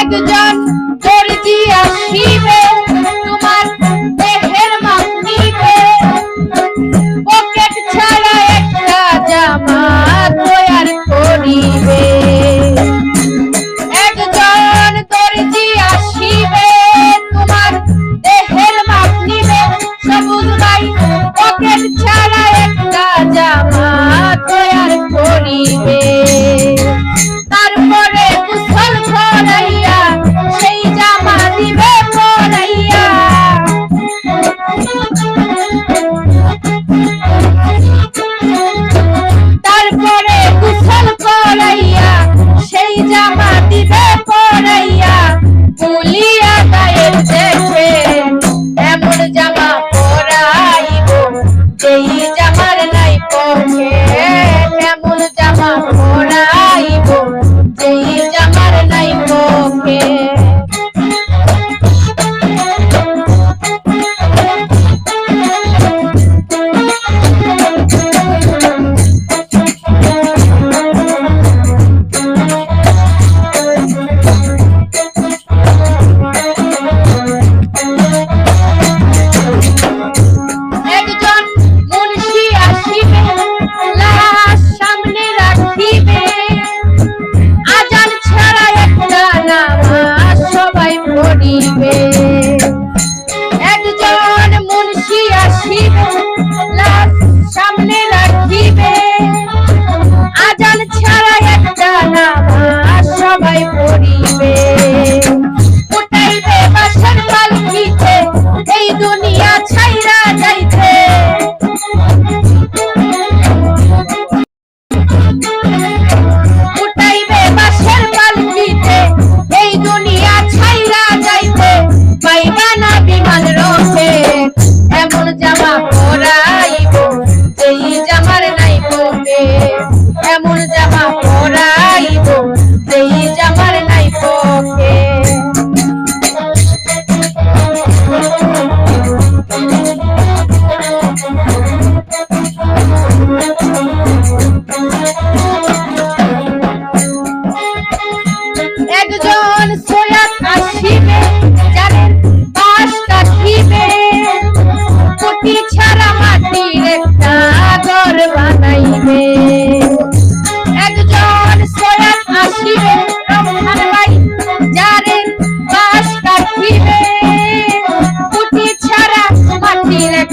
একজন দর্জি আসিবে তোমার ছাড়া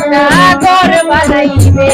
সাদা ঘর বানাইবে।